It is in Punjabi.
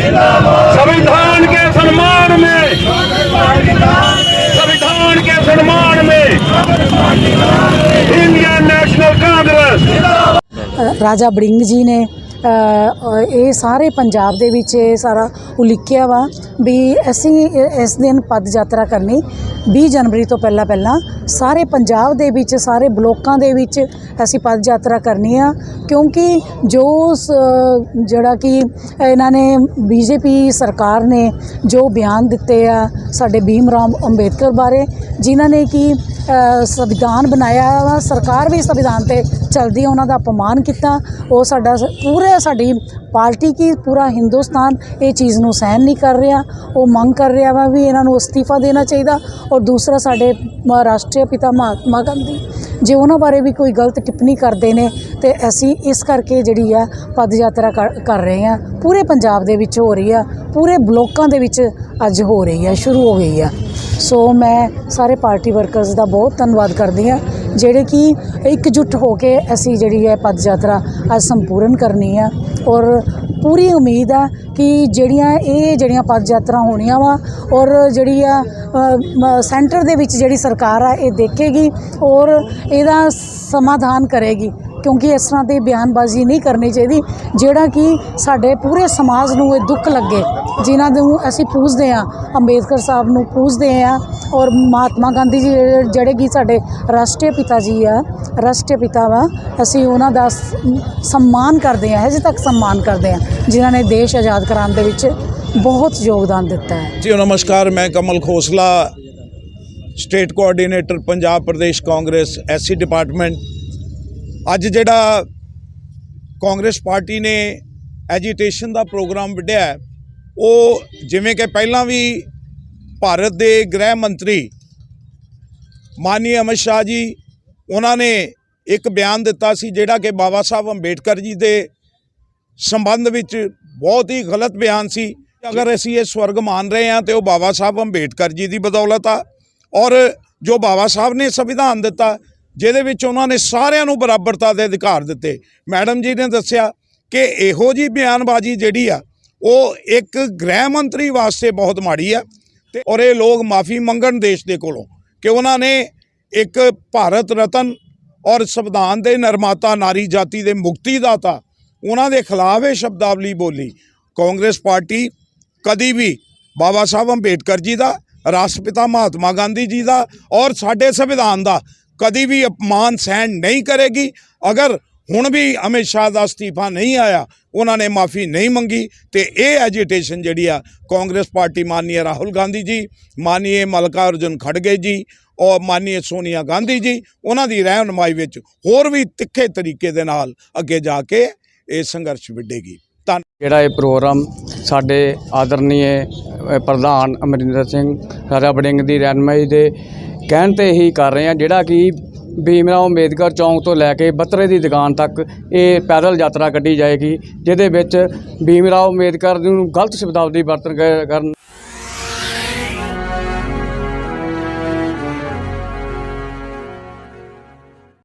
संविधान के सम्मान में संविधान के सम्मान में Indian National Congress Raja Warring ji ने ਇਹ ਸਾਰੇ ਪੰਜਾਬ ਦੇ ਵਿੱਚ ਇਹ ਸਾਰਾ ਉਲੀਕਿਆ ਵਾ ਵੀ ਅਸੀਂ ਇਸ ਦਿਨ ਪਦ ਯਾਤਰਾ ਕਰਨੀ 20 ਜਨਵਰੀ ਤੋਂ ਪਹਿਲਾਂ ਪਹਿਲਾਂ। ਸਾਰੇ ਪੰਜਾਬ ਦੇ ਵਿੱਚ, ਸਾਰੇ ਬਲੋਕਾਂ ਦੇ ਵਿੱਚ ਅਸੀਂ ਪਦ ਯਾਤਰਾ ਕਰਨੀ ਆ, ਕਿਉਂਕਿ ਜੋ ਜਿਹੜਾ ਕਿ ਇਹਨਾਂ ਨੇ ਬੀਜੇਪੀ ਸਰਕਾਰ ਨੇ ਜੋ ਬਿਆਨ ਦਿੱਤੇ ਆ ਸਾਡੇ ਭੀਮ ਰਾਮ ਅੰਬੇਦਕਰ ਬਾਰੇ, ਜਿਨ੍ਹਾਂ ਨੇ ਕਿ ਸੰਵਿਧਾਨ ਬਣਾਇਆ ਵਾ, ਸਰਕਾਰ ਵੀ ਸੰਵਿਧਾਨ ਤੇ ਚਲਦੀ ਹੈ ਉਹਨਾਂ ਦਾ ਅਪਮਾਨ ਕੀਤਾ। ਉਹ ਸਾਡਾ ਸ- ਪੂਰੇ ਸਾਡੀ ਪਾਰਟੀ ਕੀ, ਪੂਰਾ ਹਿੰਦੁਸਤਾਨ ਇਹ ਚੀਜ਼ ਨੂੰ ਸਹਿਨ ਨਹੀਂ ਕਰ ਰਿਹਾ। ਉਹ ਮੰਗ ਕਰ ਰਿਹਾ ਵਾ ਵੀ ਇਹਨਾਂ ਨੂੰ ਅਸਤੀਫਾ ਦੇਣਾ ਚਾਹੀਦਾ। ਔਰ ਦੂਸਰਾ ਸਾਡੇ ਰਾਸ਼ਟਰੀ ਪਿਤਾ ਮਹਾਤਮਾ ਗਾਂਧੀ, ਜੇ ਉਹਨਾਂ ਬਾਰੇ ਵੀ ਕੋਈ ਗਲਤ ਟਿੱਪਣੀ ਕਰਦੇ ਨੇ, ਤੇ ਅਸੀਂ ਇਸ ਕਰਕੇ ਜਿਹੜੀ ਆ ਪਦ ਯਾਤਰਾ ਕਰ ਕਰ ਰਹੇ ਆ। ਪੂਰੇ ਪੰਜਾਬ ਦੇ ਵਿੱਚ ਹੋ ਰਹੀ ਆ, ਪੂਰੇ ਬਲੋਕਾਂ ਦੇ ਵਿੱਚ ਅੱਜ ਹੋ ਰਹੀ ਆ, ਸ਼ੁਰੂ ਹੋ ਗਈ ਆ। ਸੋ ਮੈਂ ਸਾਰੇ ਪਾਰਟੀ ਵਰਕਰਸ ਦਾ ਬਹੁਤ ਧੰਨਵਾਦ ਕਰਦੀ ਹਾਂ, ਜਿਹੜੇ ਕਿ ਇਕਜੁੱਟ ਹੋ ਕੇ ਅਸੀਂ ਜਿਹੜੀ ਹੈ ਪਦ ਯਾਤਰਾ ਅੱਜ ਸੰਪੂਰਨ ਕਰਨੀ ਆ। ਔਰ ਪੂਰੀ ਉਮੀਦ ਆ ਕਿ ਜਿਹੜੀਆਂ ਇਹ ਜਿਹੜੀਆਂ ਪਦ ਯਾਤਰਾ ਹੋਣੀਆਂ ਵਾ, ਔਰ ਜਿਹੜੀ ਆ ਸੈਂਟਰ ਦੇ ਵਿੱਚ ਜਿਹੜੀ ਸਰਕਾਰ ਆ, ਇਹ ਦੇਖੇਗੀ ਔਰ ਇਹਦਾ ਸਮਾਧਾਨ ਕਰੇਗੀ। ਕਿਉਂਕਿ ਇਸ ਤਰ੍ਹਾਂ ਦੀ ਬਿਆਨਬਾਜ਼ੀ ਨਹੀਂ ਕਰਨੀ ਚਾਹੀਦੀ, ਜਿਹੜਾ ਕਿ ਸਾਡੇ ਪੂਰੇ ਸਮਾਜ ਨੂੰ ਇਹ ਦੁੱਖ ਲੱਗੇ। ਜਿਨ੍ਹਾਂ ਨੂੰ ਅਸੀਂ ਪੂਜਦੇ ਹਾਂ, ਅੰਬੇਦਕਰ ਸਾਹਿਬ ਨੂੰ ਪੂਜਦੇ ਹਾਂ ਔਰ ਮਹਾਤਮਾ ਗਾਂਧੀ ਜੀ ਜਿਹੜੇ- ਕਿ ਸਾਡੇ ਰਾਸ਼ਟਰੀ ਪਿਤਾ ਜੀ ਆ, ਰਾਸ਼ਟਰੀ ਪਿਤਾ ਵਾ, ਅਸੀਂ ਉਹਨਾਂ ਦਾ ਸਨਮਾਨ ਕਰਦੇ ਹਾਂ ਹਜੇ ਤੱਕ ਸਨਮਾਨ ਕਰਦੇ ਹਾਂ, ਜਿਨ੍ਹਾਂ ਨੇ ਦੇਸ਼ ਆਜ਼ਾਦ ਕਰਾਉਣ ਦੇ ਵਿੱਚ ਬਹੁਤ ਯੋਗਦਾਨ ਦਿੱਤਾ ਹੈ। ਜੀ ਨਮਸਕਾਰ, ਮੈਂ Kamal Khosla state coordinator Punjab Pradesh Congress, SC department ਅੱਜ ਜਿਹੜਾ ਕਾਂਗਰਸ ਪਾਰਟੀ ਨੇ ਐਜੀਟੇਸ਼ਨ ਦਾ ਪ੍ਰੋਗਰਾਮ ਵਿੱਢਿਆ ਉਹ ਜਿਵੇਂ ਕਿ ਪਹਿਲਾਂ ਵੀ ਭਾਰਤ ਦੇ ਗ੍ਰਹਿ ਮੰਤਰੀ ਮਾਨੀ ਅਮਿਤ ਸ਼ਾਹ ਜੀ, ਉਹਨਾਂ ਨੇ ਇੱਕ ਬਿਆਨ ਦਿੱਤਾ ਸੀ ਜਿਹੜਾ ਕਿ ਬਾਬਾ ਸਾਹਿਬ ਅੰਬੇਡਕਰ ਜੀ ਦੇ ਸੰਬੰਧ ਵਿੱਚ ਬਹੁਤ ਹੀ ਗਲਤ ਬਿਆਨ ਸੀ। ਅਗਰ ਅਸੀਂ ਇਹ ਸਵਰਗ ਮੰਨ ਰਹੇ ਹਾਂ ਤੇ ਉਹ ਬਾਬਾ ਸਾਹਿਬ ਅੰਬੇਡਕਰ ਜੀ ਦੀ ਬਦੌਲਤ ਆ ਔਰ ਜੋ ਬਾਬਾ ਸਾਹਿਬ ਨੇ ਸੰਵਿਧਾਨ ਦਿੱਤਾ ਜਿਹਦੇ ਵਿੱਚ ਉਹਨਾਂ ਨੇ ਸਾਰਿਆਂ ਨੂੰ ਬਰਾਬਰਤਾ ਦੇ ਅਧਿਕਾਰ ਦਿੱਤੇ। ਮੈਡਮ ਜੀ ਨੇ ਦੱਸਿਆ ਕਿ ਇਹੋ ਜੀ ਬਿਆਨਬਾਜ਼ੀ ਜਿਹੜੀ ਆ, ਉਹ ਇੱਕ ਗ੍ਰਹਿ ਮੰਤਰੀ ਵਾਸਤੇ ਬਹੁਤ ਮਾੜੀ ਆ ਤੇ ਔਰ ਇਹ ਲੋਕ ਮਾਫੀ ਮੰਗਣ ਦੇਸ਼ ਦੇ ਕੋਲੋਂ ਕਿ ਉਹਨਾਂ ਨੇ ਇੱਕ ਭਾਰਤ ਰਤਨ ਔਰ ਸੰਵਿਧਾਨ ਦੇ ਨਿਰਮਾਤਾ ਨਾਰੀ ਜਾਤੀ ਦੇ ਮੁਕਤੀ ਦਾਤਾ ਉਹਨਾਂ ਦੇ ਖਿਲਾਫ ਇਹ ਸ਼ਬਦਾਵਲੀ ਬੋਲੀ। ਕਾਂਗਰਸ ਪਾਰਟੀ ਕਦੀ ਵੀ ਬਾਬਾ ਸਾਹਿਬ ਅੰਬੇਡਕਰ ਜੀ ਦਾ, ਰਾਸ਼ਟਰਪਿਤਾ ਮਹਾਤਮਾ ਗਾਂਧੀ ਜੀ ਦਾ ਔਰ ਸਾਡੇ ਸੰਵਿਧਾਨ ਦਾ ਕਦੀ ਵੀ ਅਪਮਾਨ ਸਹਿਣ ਨਹੀਂ ਕਰੇਗੀ। ਅਗਰ ਹੁਣ ਵੀ ਅਮਿਤ ਸ਼ਾਹ ਦਾ ਅਸਤੀਫਾ ਨਹੀਂ ਆਇਆ, ਉਹਨਾਂ ਨੇ ਮਾਫੀ ਨਹੀਂ ਮੰਗੀ, ਤੇ ਇਹ ਐਜੀਟੇਸ਼ਨ ਜਿਹੜੀ ਆ, ਕਾਂਗਰਸ ਪਾਰਟੀ ਮਾਨਨੀਏ ਰਾਹੁਲ ਗਾਂਧੀ ਜੀ, ਮਾਨਨੀਏ ਮਲਕਾ ਅਰਜੁਨ ਖੜਗੇ ਜੀ, ਔਰ ਮਾਨਨੀਏ ਸੋਨੀਆ ਗਾਂਧੀ ਜੀ, ਉਹਨਾਂ ਦੀ ਰਹਿਨਮਾਈ ਵਿੱਚ ਹੋਰ ਵੀ ਤਿੱਖੇ ਤਰੀਕੇ ਦੇ ਨਾਲ ਅੱਗੇ ਜਾ ਕੇ ਇਹ ਸੰਘਰਸ਼ ਵਿੱਢੇਗੀ। ਜਿਹੜਾ ਇਹ ਪ੍ਰੋਗਰਾਮ ਸਾਡੇ ਆਦਰਨੀਏ ਪ੍ਰਧਾਨ ਅਮਰਿੰਦਰ ਸਿੰਘ ਰਾਜਾ ਬੜਿੰਗ ਦੀ ਰਹਿਨਮਾਈ ਦੇ ਕਹਿਣ ਤੇ ਹੀ ਕਰ ਰਹੇ ਹਾਂ, ਜਿਹੜਾ ਕਿ ਭੀਮਰਾਓ ਅੰਬੇਦਕਰ ਚੌਂਕ ਤੋਂ ਲੈ ਕੇ ਬੱਤਰੇ ਦੀ ਦੁਕਾਨ ਤੱਕ ਇਹ ਪੈਦਲ ਯਾਤਰਾ ਕੱਢੀ ਜਾਏਗੀ, ਜਿਹਦੇ ਵਿੱਚ ਭੀਮਰਾਓ ਅੰਬੇਦਕਰ ਨੂੰ ਗਲਤ ਸ਼ਬਦਾਵਲੀ ਵਰਤਣ ਕ- ਕਰਨ